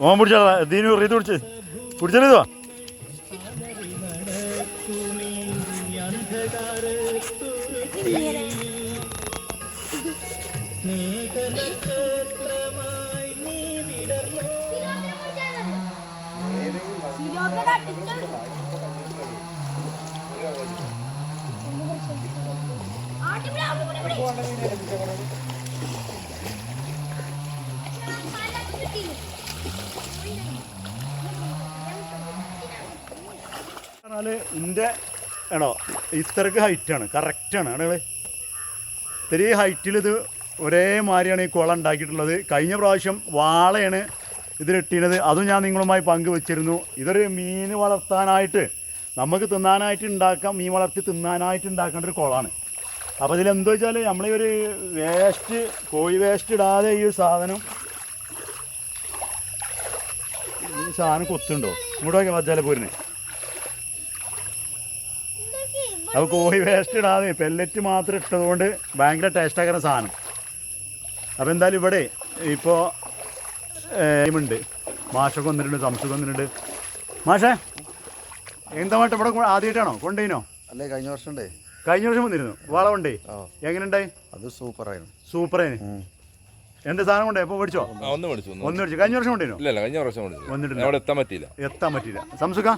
ഓൻ പിടിച്ചാ ദീനു റീത് പിടിച്ച്. പിടിച്ചോ പറഞ്ഞാൽ ഇന്റെ ആണോ ഇത്രക്ക് ഹൈറ്റാണ് കറക്റ്റാണ് ആണുങ്ങൾ ഇത്തിരി ഹൈറ്റിൽ ഇത് ഒരേ മാതിരിയാണ് ഈ കുളം ഉണ്ടാക്കിയിട്ടുള്ളത്. കഴിഞ്ഞ പ്രാവശ്യം വാളയാണ് ഇതിലിട്ടിരുന്നത് അതും ഞാൻ നിങ്ങളുമായി പങ്കുവച്ചിരുന്നു. ഇതൊരു മീൻ വളർത്താനായിട്ട് നമുക്ക് തിന്നാനായിട്ട് ഉണ്ടാക്കാം മീൻ വളർത്തി തിന്നാനായിട്ട് ഉണ്ടാക്കേണ്ട ഒരു കുളമാണ് അപ്പോൾ ഇതിലെന്താ വെച്ചാൽ നമ്മൾ ഈ ഒരു വേസ്റ്റ് കോഴി വേസ്റ്റ് ഇടാതെ ഈ സാധനം ഈ സാധനം കൊത്തുണ്ടോ ഇങ്ങോട്ടൊക്കെ വച്ചാലേ പോരുന്നേ അപ്പോൾ കോഴി വേസ്റ്റ് ഇടാതെ പെല്ലറ്റ് മാത്രം ഇട്ടതുകൊണ്ട് ഭയങ്കര ടേസ്റ്റ് ആക്കുന്ന സാധനം. അപ്പോൾ എന്തായാലും ഇവിടെ ഇപ്പോൾ ഉണ്ട്. മാഷൊക്കെ വന്നിട്ടുണ്ട് സംശയം വന്നിട്ടുണ്ട്. മാഷേ എന്താ മാട്ടെ ഇവിടെ ആദ്യമായിട്ടാണോ കൊണ്ടുപോയിനോ? അല്ലേ കഴിഞ്ഞ വർഷം ഉണ്ടേ. കഴിഞ്ഞ വർഷം വന്നിരുന്നു. വളമുണ്ടേ അത് എങ്ങനെയുണ്ടായി? അത് സൂപ്പറായിരുന്നു. ആയിരുന്നു എന്ത് സാധനം കൊണ്ടേ എപ്പോ മേടിച്ചോ? ഒന്ന് മേടിച്ചു ഒന്ന് പഠിച്ചു മേടിച്ചു. കഴിഞ്ഞ വർഷം കൊണ്ടേനോ കഴിഞ്ഞ വർഷം വന്നിട്ടില്ല. എത്താൻ പറ്റിയില്ല. എത്താൻ പറ്റിയില്ല. സംസുഖ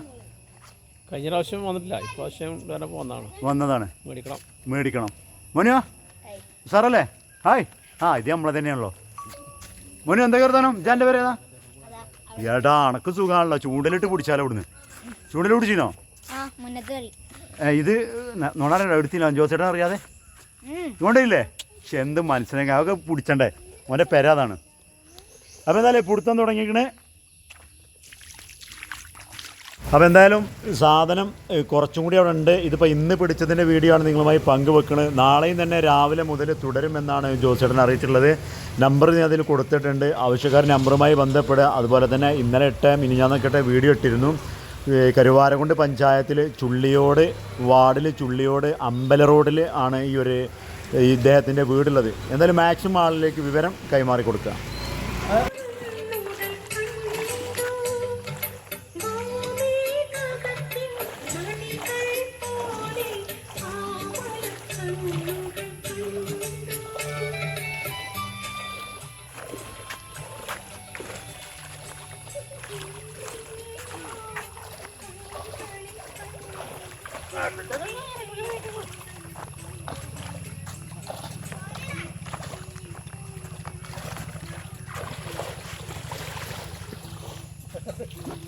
കഴിഞ്ഞ പ്രാവശ്യം വന്നിട്ടില്ല. ഇപ്രാവശ്യം വേറെ പോകുന്നതാണ് വന്നതാണ്. മേടിക്കണം. മേടിക്കണം. മോനോ? സാറല്ലേ? ഹായ്. ആ ഇത് നമ്മളെ തന്നെയാണല്ലോ. മോനു എന്താ കരുതാനം? ഇജാന്റെ പേര് ഏതാ? ഏടാ അണക്ക് സുഖമാണല്ലോ ചൂണ്ടലിട്ട് പിടിച്ചാലോ ഇവിടുന്ന്. ചൂണ്ടൽ പിടിച്ചിനോ ആ മുന്നത്ത് കറി ഇത് നോണാരോ എടുത്തില്ല. ജോസേട്ടൻ അറിയാതെ. ചൂണ്ടയില്ലേ പക്ഷെ എന്ത് മനസ്സിലാക്കി അതൊക്കെ പിടിച്ചണ്ടേ. മോന്റെ പേരാതാണ് അപ്പോൾ എന്തായാലും പിടുത്തം തുടങ്ങിക്കണേ അപ്പോൾ എന്തായാലും സാധനം കുറച്ചും കൂടി അവിടെ ഉണ്ട്. ഇതിപ്പോൾ ഇന്ന് പിടിച്ചതിന്റെ വീഡിയോ ആണ് നിങ്ങളുമായി പങ്കുവെക്കുന്നത് നാളെയും തന്നെ രാവിലെ മുതൽ തുടരുമെന്നാണ് ജോസേട്ടൻ അറിയിച്ചിട്ടുള്ളത്. നമ്പർ ഞാൻ അതിൽ കൊടുത്തിട്ടുണ്ട്. ആവശ്യക്കാർ നമ്പറുമായി ബന്ധപ്പെടുക. അതുപോലെ തന്നെ ഇന്നലെ ഇട്ട മിനിഞ്ഞാന്നൊക്കെ വീഡിയോ ഇട്ടിരുന്നു. കരുവാരക്കുണ്ട് പഞ്ചായത്തിൽ ചുള്ളിയോട് വാർഡിൽ ചുള്ളിയോട് അമ്പല റോഡിൽ ആണ് ഈ ഒരു ഇദ്ദേഹത്തിന്റെ വീടുള്ളത്. എന്തായാലും മാക്സിമം ആളിലേക്ക് വിവരം കൈമാറി കൊടുക്കുക.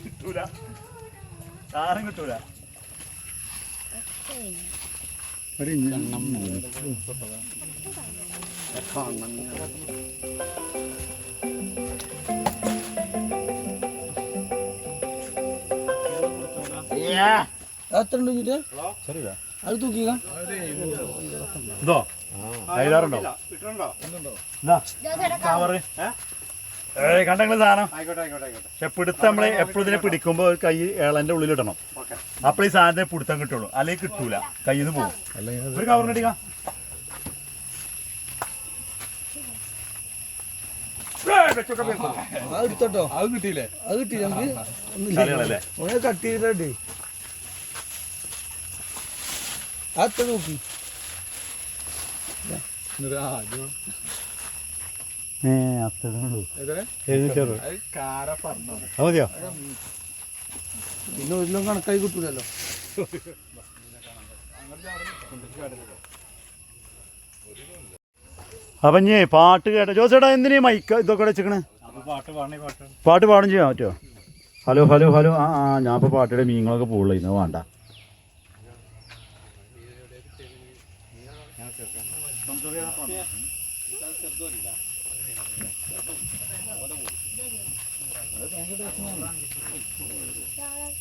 കിട്ടൂല. സാധനം കിട്ടൂല. എത്ര ഉണ്ട് കുഞ്ഞിട്ട് അത് തൂക്കിക്ക ഇതോ? കയ്യിലാറുണ്ടോ കണ്ടെങ്കിൽ സാധനം. പക്ഷെ പിടുത്തം നമ്മൾ എപ്പോഴും ഇതിനെ പിടിക്കുമ്പോ കൈ ഏളന്റെ ഉള്ളിൽ ഇടണം ഈ സാധനത്തെ പിടുത്തം കിട്ടുള്ളൂ. അല്ലെങ്കിൽ കിട്ടൂല. കയ്യിൽ നിന്ന് പോകും ഒരു കവറിനടിക്കാം അത് കിട്ടിയില്ലേ? അത് കിട്ടി നമുക്ക്. കളികളല്ലേ? ഒന്നേ കട്ട് ചെയ്തിട്ടേ അത്ര നോക്കി അത് മതിയോ പിന്നെ ഒരു കണക്കായി കിട്ടൂലല്ലോ അപ്പം ഞേ പാട്ട് കേട്ടോ ജോസേട്ടാ എന്തിനീ മൈക്ക് ഇതൊക്കെ വെച്ചിക്കണ് പാട്ട് പാടും ചെയ്യാൻ പറ്റുമോ? Hello hello hello. ആ ആ ഞാൻ ഇപ്പോൾ പാട്ടിയുടെ മീനുകളൊക്കെ പോകുള്ളൂ ഇന്ന് വേണ്ട.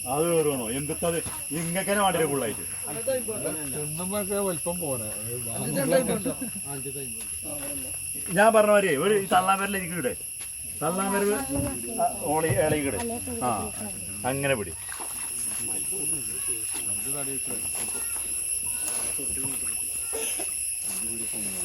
അത് കയറുകയാണോ എന്തിട്ടത് ഇങ്ങനെ ഫുള്ളായിട്ട് പോരാ. ഞാൻ പറഞ്ഞ മാതിരി ഒരു തള്ളാമരല എനിക്ക് ഇവിടെ. തള്ളാമരവ് ഓളി ഇളകിടെ ആ അങ്ങനെ പിടി.